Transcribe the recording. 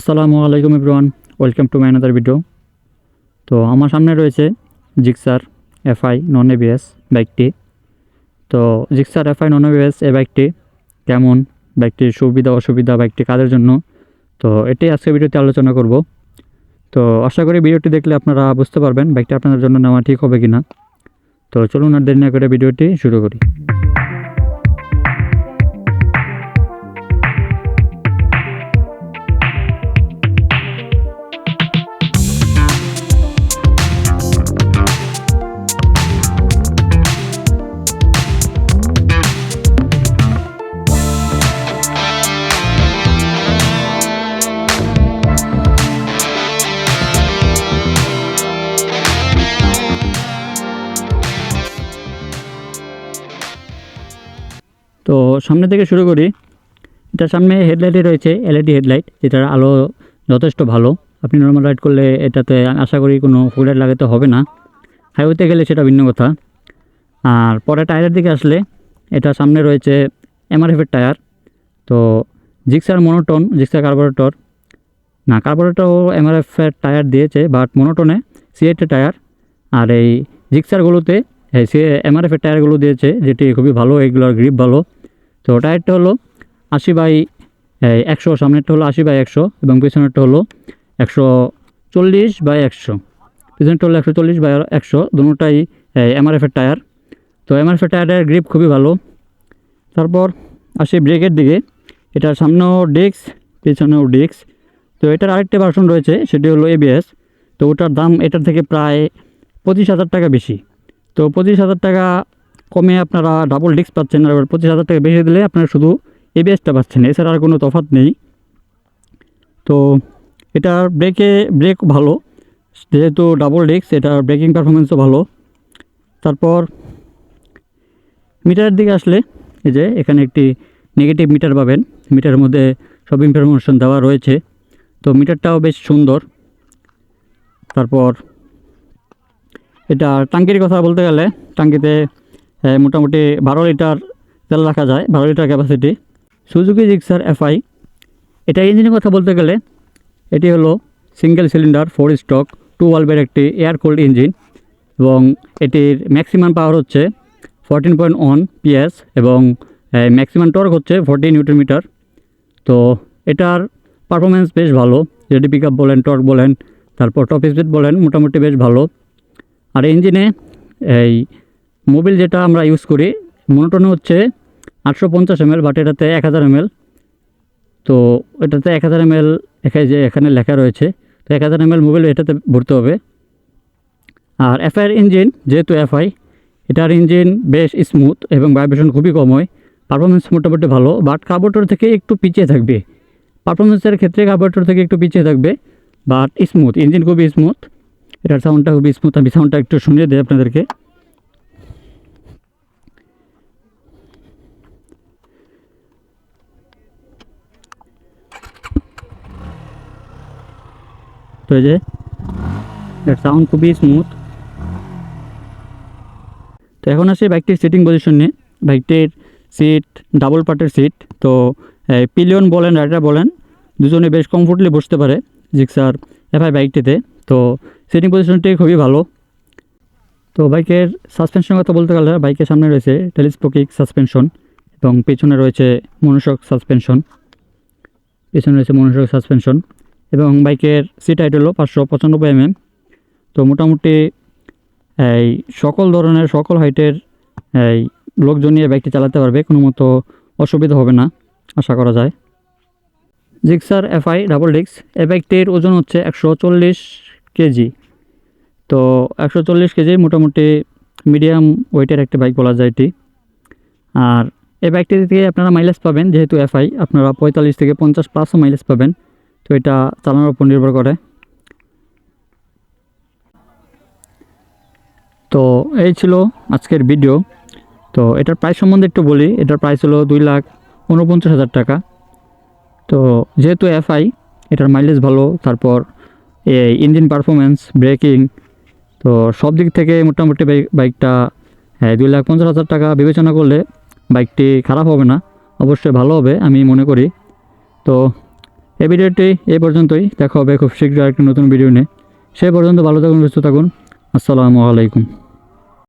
আসসালামু আলাইকুম everyone, welcome to my another video তো আমার সামনে রয়েছে জিক্সার এফআই নন এবিএস বাইকটি তো জিক্সার এফআই নন এবিএস এ বাইকটি কেমন? বাইকটির সুবিধা, অসুবিধা বাইকটি কাদের জন্য? তো এটাই আজকে ভিডিওতে আলোচনা করব। তো আশা করি ভিডিওটি দেখলে আপনারা বুঝতে পারবেন বাইকটা আপনাদের জন্য নেওয়া ঠিক হবে কি না তো চলুন আর দেরি না করে ভিডিওটি শুরু করি। তো সামনে থেকে শুরু করি। এটার সামনে হেডলাইটে রয়েছে, এলইডি হেডলাইট, যেটার আলো যথেষ্ট ভালো। আপনি নর্মাল রাইড করলে এটাতে আশা করি কোনো ফুলাইট লাগাতে হবে না। হাইওয়েতে গেলে সেটা ভিন্ন কথা। আর পরে টায়ারের দিকে আসলে এটা সামনে রয়েছে এমআরএফের টায়ার। তো জিক্সার মনোটন, জিক্সার কার্বোরেটর না কার্বোরেটরও এমআরএফের টায়ার দিয়েছে বাট মনোটনে সিএটের টায়ার। আর এই জিক্সারগুলোতে সে এমআরএফের টায়ারগুলো দিয়েছে, যেটি খুবই ভালো এইগুলোর গ্রিপ ভালো। তো টায়ারটা হলো আশি বাই একশো, সামনেরটা হলো আশি বাই একশো এবং পিছনেরটা হলো একশো চল্লিশ বাই একশো। পিছনেরটা হলো একশো চল্লিশ বাই একশো, দুটোটাই এমআরএফের টায়ার। তো এমআরএফের টায়ারের গ্রিপ খুবই ভালো। তারপর আসি ব্রেকের দিকে। এটার সামনেও ডিস্ক, পেছনেও ডিস্ক। তো এটার আরেকটা ভার্সন রয়েছে, সেটি হলো এবিএস তো ওটার দাম এটার থেকে প্রায় পঁচিশ হাজার টাকা বেশি। তো পঁচিশ হাজার টাকা কমে আপনারা ডাবল ডিস্ক পাচ্ছেন, আর পঁচিশ হাজার টাকা বেশি দিলে আপনারা শুধু এবিএসটা পাচ্ছেন। এছাড়া আর কোনো তফাৎ নেই। তো এটার ব্রেকে, ব্রেক ভালো। যেহেতু ডাবল ডিস্ক এটার ব্রেকিং পারফরমেন্সও ভালো। তারপর মিটারের দিকে আসলে এই যে এখানে একটি নেগেটিভ মিটার পাবেন। মিটারের মধ্যে সব ইনফরমেশন দেওয়া রয়েছে। তো মিটারটাও বেশ সুন্দর। তারপর এটা টাঙ্কির কথা বলতে গেলে, টাঙ্কিতে মোটামুটি বারো লিটার তেল রাখা যায়, বারো litre capacity Suzuki Gixxer FI এটা ইঞ্জিনের কথা বলতে গেলে, এটি হলো single cylinder four stroke two ওয়ালভের একটি এয়ার কোল্ড ইঞ্জিন এবং এটির ম্যাক্সিমাম পাওয়ার হচ্ছে ফোরটিন পয়েন্ট ওয়ান পিএস এবং ম্যাক্সিমাম টর্ক হচ্ছে ফোরটি নিউটন মিটার তো এটার পারফরমেন্স বেশ ভালো যেটি পিক আপ বলেন টর্ক বলেন, তারপর টপ স্পিড বলেন, মোটামুটি বেশ ভালো। আর ইঞ্জিনে এই মোবিল যেটা আমরা ইউজ করি মনোটনে হচ্ছে আটশো পঞ্চাশ এমএল বাট এটাতে এক হাজার এমএল তো এটাতে এক হাজার এমএল এখানে যে এখানে লেখা রয়েছে, তো এক হাজার এমএল মোবিল এটাতে ভরতে হবে। আর এফআইয়ের ইঞ্জিন যেহেতু এফআই এটার ইঞ্জিন বেশ স্মুথ এবং ভাইব্রেশন খুবই কম হয়। পারফরমেন্স মোটামুটি ভালো বাট কার্বোরেটর থেকে একটু পিছিয়ে থাকবে। পারফরমেন্সের ক্ষেত্রে কার্বোরেটর থেকে একটু পিছিয়ে থাকবে বাট স্মুথ ইঞ্জিন খুবই স্মুথ এটার সাউন্ডটা খুবই স্মুথ আমি সাউন্ডটা একটু শুনিয়ে দিই আপনাদেরকে। তো এই যে এটার সাউন্ড খুবই স্মুথ তো এখন আসি বাইকটির সিটিং পজিশন নিয়ে। বাইকটির সিট ডাবল পার্টের সিট তো পিলিয়ন বলেন রাইডার বলেন, দুজনে বেশ কমফোর্টলি বসতে পারে জিক্সার এফআই বাইকটিতে তো সিটিং পজিশনটি খুবই ভালো। তো বাইকের সাসপেনশনের কথা বলতে গেলে বাইকের সামনে রয়েছে টেলিস্পোকিক সাসপেনশন এবং পেছনে রয়েছে মনোশক সাসপেনশন পেছনে রয়েছে মনোশক সাসপেনশন এবং বাইকের সিট হাইট হলো পাঁচশো পঁচানব্বই এমএম তো মোটামুটি এই সকল ধরনের, সকল হাইটের এই লোকজন নিয়ে বাইকটি চালাতে পারবে, কোনো মতো অসুবিধা হবে না, আশা করা যায়। জিক্সার এফআই ডাবল ডিক্স এ বাইকটির ওজন হচ্ছে একশো চল্লিশ কেজি। তো একশো চল্লিশ কেজি মোটামুটি মিডিয়াম ওয়েটের একটি বাইক বলা যায় এটি। আর এই বাইকটি থেকে আপনারা মাইলেজ পাবেন, যেহেতু এফআই, আপনারা পঁয়তাল্লিশ থেকে পঞ্চাশ প্লাসও মাইলেজ পাবেন। তো এটা চালানোর উপর নির্ভর করে। তো এই ছিল আজকের ভিডিও তো এটার প্রাইস সম্বন্ধে একটু বলি। এটার প্রাইস হলো দুই লাখ উনপঞ্চাশ হাজার টাকা। তো যেহেতু এফআই এটার মাইলেজ ভালো, তারপর এই ইঞ্জিন পারফরমেন্স ব্রেকিং তো সব দিক থেকে মোটামুটি বাইকটা হ্যাঁ দুই লাখ পঞ্চাশ হাজার টাকা বিবেচনা করলে বাইকটি খারাপ হবে না। অবশ্যই ভালো হবে, আমি মনে করি। তো এই ভিডিওটি এই পর্যন্তই। দেখা হবে খুব শীঘ্রই একটা নতুন ভিডিও নিয়ে। সে পর্যন্ত ভালো থাকুন, সুস্থ থাকুন। আসসালামু আলাইকুম।